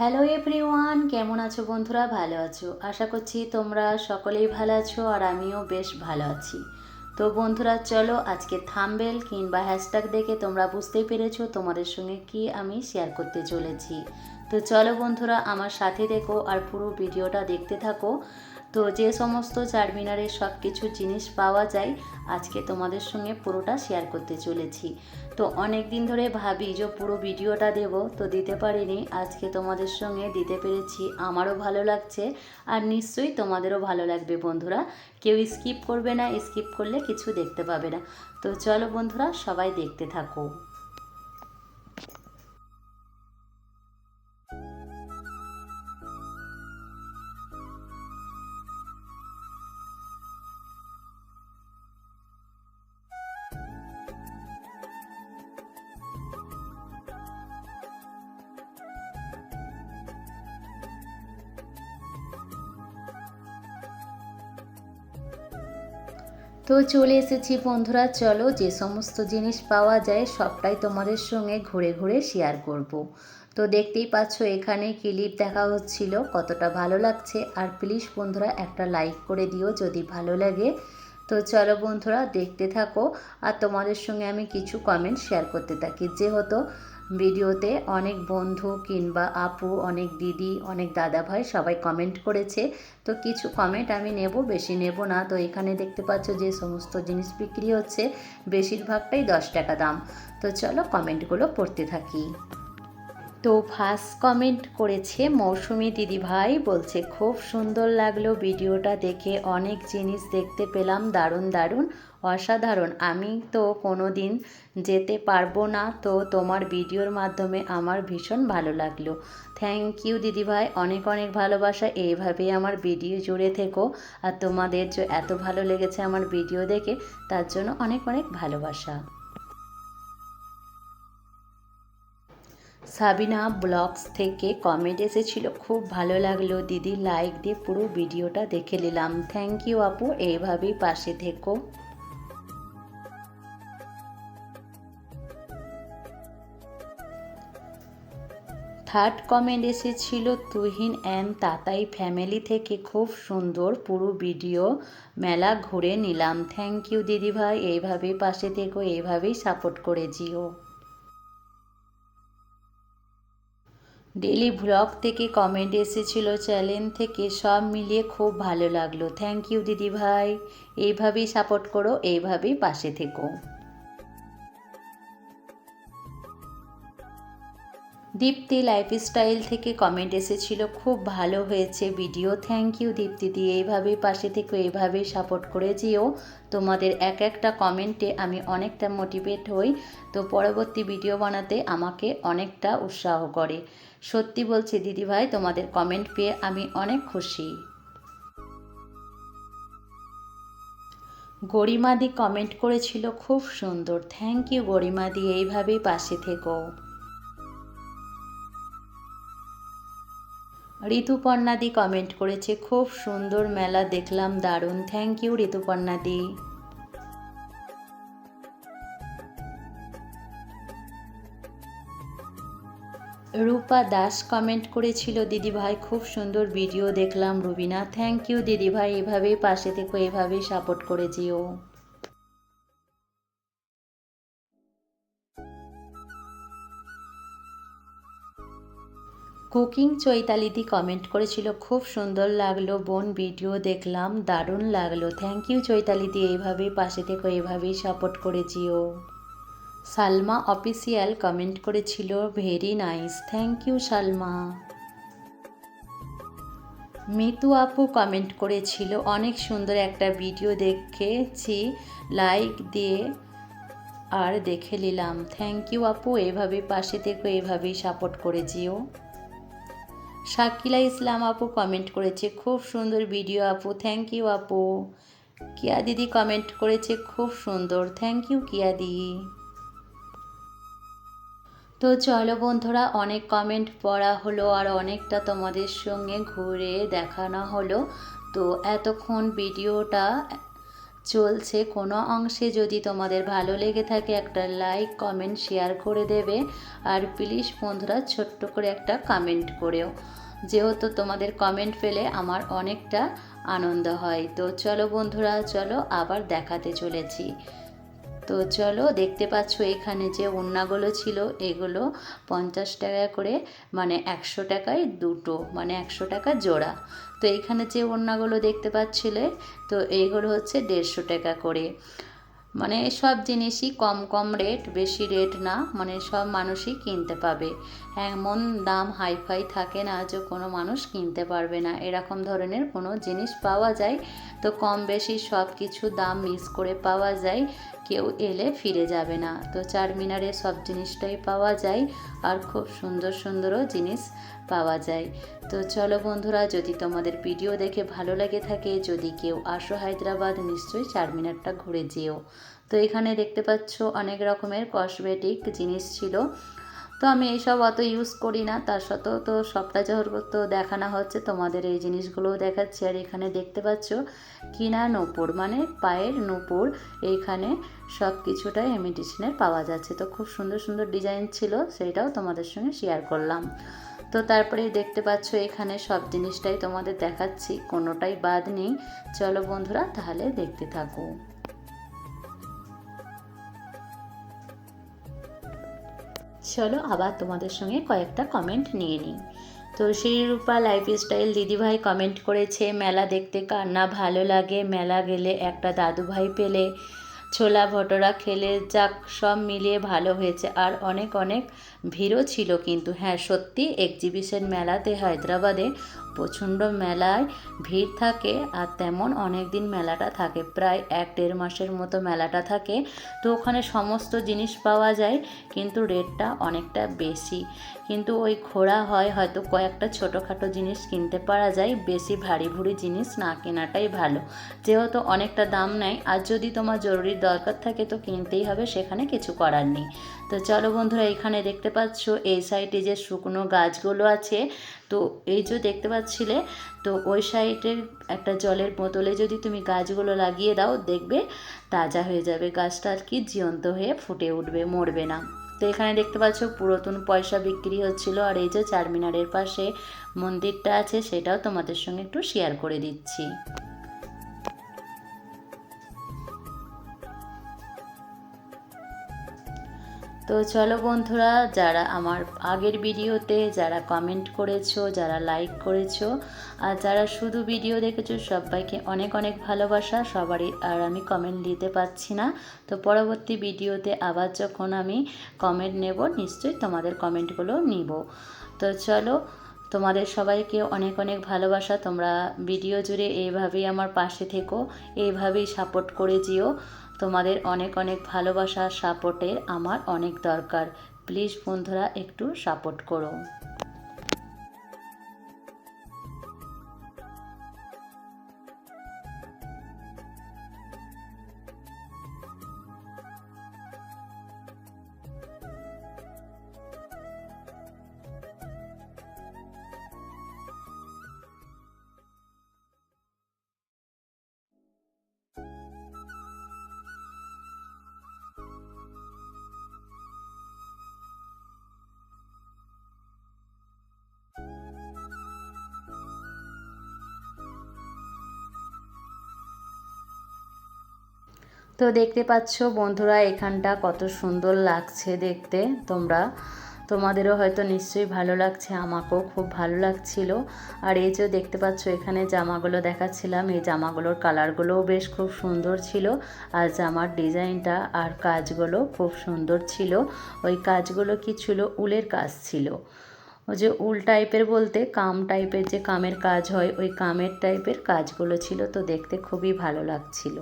Hello everyone কেমন আছো বন্ধুরা? ভালো আছো? আশা করছি তোমরা সকলেই ভালো আছো আর আমিও বেশ ভালো আছি। তো বন্ধুরা, চলো আজকে থাম্বেল কিংবা হ্যাশট্যাগ দেখে তোমরা বুঝতেই পেরেছ তোমাদের সঙ্গে কি আমি শেয়ার করতে চলেছি। তো চলো বন্ধুরা, আমার সাথে দেখো আর পুরো ভিডিওটা দেখতে থাকো। তো যে সমস্ত চারমিনারে সব কিছু জিনিস পাওয়া যায়, আজকে তোমাদের সঙ্গে পুরোটা শেয়ার করতে চলেছি। তো অনেক দিন ধরে ভাবি যে পুরো ভিডিওটা দেব, তো দিতে পারিনি। আজকে তোমাদের সঙ্গে দিতে পেরেছি, আমারও ভালো লাগছে, আর নিশ্চয়ই তোমাদেরও ভালো লাগবে বন্ধুরা। কেউ স্কিপ করবে না স্কিপ করলে কিছু দেখতে পাবে না। তো চলো বন্ধুরা, সবাই দেখতে থাকো। তো চলে এসেছি বন্ধুরা, চলো যে সমস্ত জিনিস পাওয়া যায় সবটাই তোমাদের সঙ্গে ঘুরে ঘুরে শেয়ার করব। তো দেখতেই পাচ্ছ এখানে ক্লিপ দেখা হচ্ছিল, কতটা ভালো লাগছে। আর প্লিজ বন্ধুরা, একটা লাইক করে দিও যদি ভালো লাগে। তো চলো বন্ধুরা, দেখতে থাকো। আর তোমাদের সঙ্গে আমি কিছু কমেন্ট শেয়ার করতে থাকি। যেহেতু ভিডিওতে অনেক বন্ধু কিংবা আপু, অনেক দিদি, অনেক দাদা ভাই সবাই কমেন্ট করেছে। তো কিছু কমেন্ট আমি নেব, বেশি নেব না। তো এখানে দেখতে পাচ্ছ যে সমস্ত জিনিস বিক্রি হচ্ছে। বেশিরভাগটাই দশ টাকা দাম। তো চলো কমেন্টগুলো পড়তে থাকি। তো ফার্স্ট কমেন্ট করেছে মৌসুমি দিদিভাই, বলছে, খুব সুন্দর লাগল ভিডিওটা দেখে। অনেক জিনিস দেখতে পেলাম। দারুণ দারুণ। অসাধারণ। আমি তো কোনো দিন যেতে পারব না, তো তোমার ভিডিওর মাধ্যমে আমার ভীষণ ভালো লাগল। থ্যাংক ইউ দিদিভাই। অনেক অনেক ভালোবাসা। এইভাবেই আমার ভিডিও জুড়ে থেকো। আর তোমাদের যে এত ভালো লেগেছে আমার ভিডিও দেখে, তার জন্য অনেক অনেক ভালোবাসা। সাবিনা ব্লগস থেকে কমেন্ট এসেছিল। খুব ভালো লাগল। দিদি লাইক দিয়ে পুরো ভিডিওটা দেখে নিলাম। থ্যাংক ইউ আপু। এইভাবেই পাশে থেকো। থার্ড কমেন্ট এসেছিল, তুহিন অ্যান্ড তাতাই ফ্যামিলি থেকে খুব সুন্দর পুরো ভিডিও মেলা ঘুরে নিলাম। থ্যাংক ইউ দিদিভাই এইভাবেই পাশে থেকো, এইভাবেই সাপোর্ট করে জিও ডেলি ভ্লগ থেকে কমেন্ট এসেছিল চ্যানেল থেকে সব মিলিয়ে খুব ভালো লাগল। থ্যাংক ইউ দিদিভাই এইভাবেই সাপোর্ট করো, এইভাবেই পাশে থেকো। দীপ্তি লাইফস্টাইল থেকে কমেন্ট এসেছিল, খুব ভালো হয়েছে ভিডিও থ্যাংক ইউ দীপ্তি দীপ্তিদি এইভাবেই পাশে থেকে এইভাবেই সাপোর্ট করে যেও। তোমাদের এক একটা কমেন্টে আমি অনেকটা মোটিভেট হই। তো পরবর্তী ভিডিও বানাতে আমাকে অনেকটা উৎসাহ করে। সত্যি বলছি দিদিভাই, তোমাদের কমেন্ট পেয়ে আমি অনেক খুশি। গরিমাদি কমেন্ট করেছিল, খুব সুন্দর। থ্যাংক ইউ গরিমাদি এইভাবেই পাশে থেকো। ঋতুপর্ণাদি কমেন্ট করেছে, খুব সুন্দর মেলা দেখলাম, দারুণ। থ্যাংক ইউ ঋতুপর্ণাদি. রূপা দাস কমেন্ট করেছিল দিদিভাই খুব সুন্দর ভিডিও দেখলাম, রুবিনা। থ্যাংক ইউ দিদিভাই এভাবেই পাশে থেকে, এভাবেই সাপোর্ট করে যেও। কুকিং চৈতালিদি কমেন্ট করেছিল, খুব সুন্দর লাগল বোন ভিডিও দেখলাম, দারুণ লাগল। থ্যাংক ইউ চৈতালিদি, এইভাবেই পাশে থেকে, এইভাবেই সাপোর্ট করে যেও। সালমা অফিসিয়াল কমেন্ট করেছিল very nice thank you Salma. Mitu আপু কমেন্ট করেছিল, অনেক সুন্দর একটা ভিডিও দেখেছি লাইক দিয়ে আর দেখে নিলাম। থ্যাংক ইউ আপু এভাবে পাশে থেকে এভাবেই সাপোর্ট করে যেও। শাকিলা ইসলাম আপু কমেন্ট করেছে, খুব সুন্দর ভিডিও আপু থ্যাংক ইউ আপু। কিয়া দিদি কমেন্ট করেছে, খুব সুন্দর থ্যাংক ইউ কিয়া দিদি তো চলো বন্ধুরা, অনেক কমেন্ট পড়া হলো আর অনেকটা তোমাদের সঙ্গে ঘুরে দেখানো হলো। তো এতক্ষণ ভিডিওটা চলছে। কোনো অংশে যদি তোমাদের ভালো লেগে থাকে একটা লাইক কমেন্ট শেয়ার করে দেবে। আর প্লিজ বন্ধুরা, ছোট্ট করে একটা কমেন্ট করেও। যেহেতু তোমাদের কমেন্ট পেলে আমার অনেকটা আনন্দ হয়। তো চলো বন্ধুরা, চলো আবার দেখাতে চলেছি। তো চলো দেখতে পাচ্ছ এখানে যে ওড়নাগুলো ছিল, এগুলো পঞ্চাশ টাকা করে মানে একশো টাকায় দুটো মানে একশো টাকা জোড়া। তো এখানে যে ওড়নাগুলো দেখতে পাচ্ছিলে, তো এইগুলো হচ্ছে দেড়শো টাকা করে। মানে সব জিনিসই কম কম রেট, বেশি রেট না মানে সব মানুষই কিনতে পাবে। এমন দাম হাইফাই থাকে না যে কোনো মানুষ কিনতে পারবে না। এরকম ধরনের কোনো জিনিস পাওয়া যায়। তো কম বেশি সব কিছু দাম মিস করে পাওয়া যায়। কেউ এলে ফিরে যাবে না। তো চার মিনারে সব জিনিসটাই পাওয়া যায় আর খুব সুন্দর সুন্দরও জিনিস পাওয়া যায়। তো চলো বন্ধুরা, যদি তোমাদের ভিডিও দেখে ভালো লাগে থাকে, যদি কেউ আসো হায়দ্রাবাদ, নিশ্চয়ই চার মিনারটা ঘুরে যেও। তো এখানে দেখতে পাচ্ছ অনেক রকমের কসমেটিক জিনিস ছিল। তো আমি এইসব অত ইউজ করি না। তার সত্ত্বেও তো সবটা তো দেখানো হচ্ছে। তোমাদের এই জিনিসগুলোও দেখাচ্ছি। আর এখানে দেখতে পাচ্ছ কিনা নূপুর। মানে পায়ের নূপুর। এইখানে সব কিছুটাই ইমিটেশনের পাওয়া যাচ্ছে। তো খুব সুন্দর সুন্দর ডিজাইন ছিল। সেইটাও তোমাদের সঙ্গে শেয়ার করলাম। তো তারপরে দেখতে পাচ্ছ এখানে সব জিনিসটাই তোমাদের দেখাচ্ছি। কোনোটাই বাদ নেই। চলো বন্ধুরা, তাহলে দেখতে থাকো। চলো আবার তোমাদের সঙ্গে কয়েকটা কমেন্ট নিয়ে নিই। তো শ্রীরূপা লাইফস্টাইল দিদিভাই কমেন্ট করেছে, মেলা দেখতে কার না ভালো লাগে? মেলা গেলে একটা দাদুভাই পেলে। ছোলা, ভটোরা খেলে যাক, সব মিলিয়ে ভালো হয়েছে। আর অনেক অনেক ভিড়ও ছিল কিন্তু। হ্যাঁ সত্যি এক্সিবিশন মেলাতে হায়দ্রাবাদে প্রচণ্ড মেলায় ভিড় থাকে আর তেমন অনেক দিন মেলাটা থাকে। প্রায় এক, দেড় মাসের মতো মেলাটা থাকে। তো ওখানে সমস্ত জিনিস পাওয়া যায়, কিন্তু রেটটা অনেকটা বেশি। কিন্তু ওই ঘোরা হয় হয়তো কয়েকটা ছোটোখাটো জিনিস কিনতে পারা যায়, বেশি ভারী ভুরি জিনিস না কেনাটাই ভালো। যেহেতু অনেকটা দাম নেয়, আর যদি তোমার জরুরি দরকার থাকে তো কিনতেই হবে, সেখানে কিছু করার নেই। তো চলো বন্ধুরা, এখানে দেখতে পাচ্ছ এই সাইডে যে শুকনো গাছগুলো আছে। তো এই যে দেখতে পাচ্ছিলে, তো ওই সাইডের একটা জলের বোতলে যদি তুমি গাছগুলো লাগিয়ে দাও, দেখবে তাজা হয়ে যাবে। গাছটা আর কি জীবন্ত হয়ে ফুটে উঠবে, মরবে না। তো এখানে দেখতে পাচ্ছ পুরাতন পয়সা বিক্রি হচ্ছিল, আর এই যে চারমিনারের পাশে মন্দিরটা আছে সেটাও তোমাদের সঙ্গে একটু শেয়ার করে দিচ্ছি। তো চলো বন্ধুরা, যারা আমার আগের ভিডিওতে যারা কমেন্ট করেছ, যারা লাইক করেছ, আর যারা শুধু ভিডিও দেখেছ, সবাইকে অনেক অনেক ভালোবাসা। সবারই আর আমি কমেন্ট দিতে পারছি না। তো পরবর্তী ভিডিওতে আবার যখন আমি কমেন্ট নেব, নিশ্চয়ই তোমাদের কমেন্টগুলো নিব। তো চলো তোমাদের সবাইকে অনেক অনেক ভালোবাসা। তোমরা ভিডিও জুড়ে এইভাবেই আমার পাশে থেকো, এইভাবেই সাপোর্ট করে যেও। তোমাদের অনেক অনেক ভালোবাসা সাপোর্টের আমার অনেক দরকার। প্লিজ বন্ধুরা, একটু সাপোর্ট করো। তো দেখতে পাচ্ছ বন্ধুরা, এখানটা কত সুন্দর লাগছে দেখতে তোমরা। তোমাদেরও হয়তো নিশ্চয়ই ভালো লাগছে, আমাকেও খুব ভালো লাগছিল। আর এই যে দেখতে পাচ্ছ, এখানে জামাগুলো দেখাচ্ছিলাম। এই জামাগুলোর কালারগুলোও বেশ খুব সুন্দর ছিল। আর জামার ডিজাইনটা আর কাজগুলো খুব সুন্দর ছিল। ওই কাজগুলো কি ছিল? উলের কাজ ছিল। ওই যে উল টাইপের বলতে, কাম টাইপের যে কামের কাজ হয়, ওই কামের টাইপের কাজগুলো ছিল। তো দেখতে খুবই ভালো লাগছিল।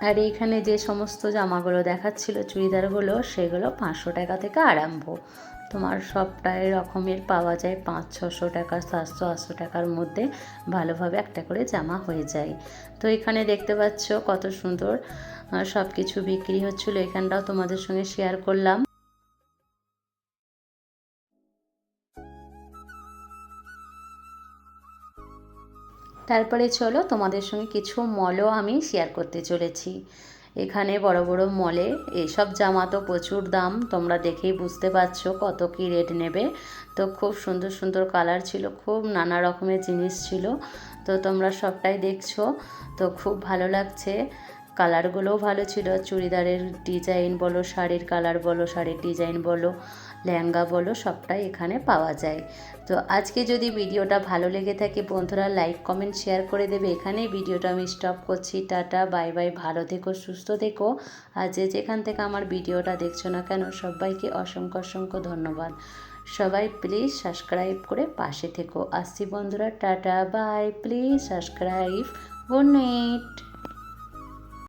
আর এইখানে যে সমস্ত জামাগুলো দেখাচ্ছিল, চুড়িদারগুলো, সেগুলো পাঁচশো টাকা থেকে আরম্ভ। তোমার সবটাই রকমের পাওয়া যায়, পাঁচ, ছশো টাকা, সাতশো, আটশো টাকার মধ্যে ভালোভাবে একটা করে জামা হয়ে যায়। তো এখানে দেখতে পাচ্ছ কত সুন্দর সব কিছু বিক্রি হচ্ছিল। এখানটাও তোমাদের সঙ্গে শেয়ার করলাম। তারপরে চলো তোমাদের সঙ্গে কিছু মলও আমি শেয়ার করতে চলেছি। এখানে বড় বড় মলে এইসব জামা তো প্রচুর দাম, তোমরা দেখেই বুঝতে পারছ কত কি রেট নেবে। তো খুব সুন্দর সুন্দর কালার ছিল, খুব নানা রকমের জিনিস ছিল। তো তোমরা সবটাই দেখছ, তো খুব ভালো লাগছে। কালারগুলোও ভালো ছিল, চুড়িদারের ডিজাইন বলো, শাড়ির কালার বলো, শাড়ির ডিজাইন বলো। লেহেঙ্গা বলো সবটাই এখানে পাওয়া যায়। তো আজকে যদি ভিডিওটা ভালো লেগে থাকে বন্ধুরা, লাইক, কমেন্ট, শেয়ার করে দেবে। এখানেই ভিডিওটা আমি স্টপ করছি। Tata, bye bye. ভালো থেকো, সুস্থ থেকো। আর যে যেখান থেকে আমার ভিডিওটা দেখছ না কেন, সবাইকে অসংখ্য অসংখ্য ধন্যবাদ। সবাই প্লিজ সাবস্ক্রাইব করে পাশে থেকো। আসছি বন্ধুরা, tata, bye. Please subscribe good night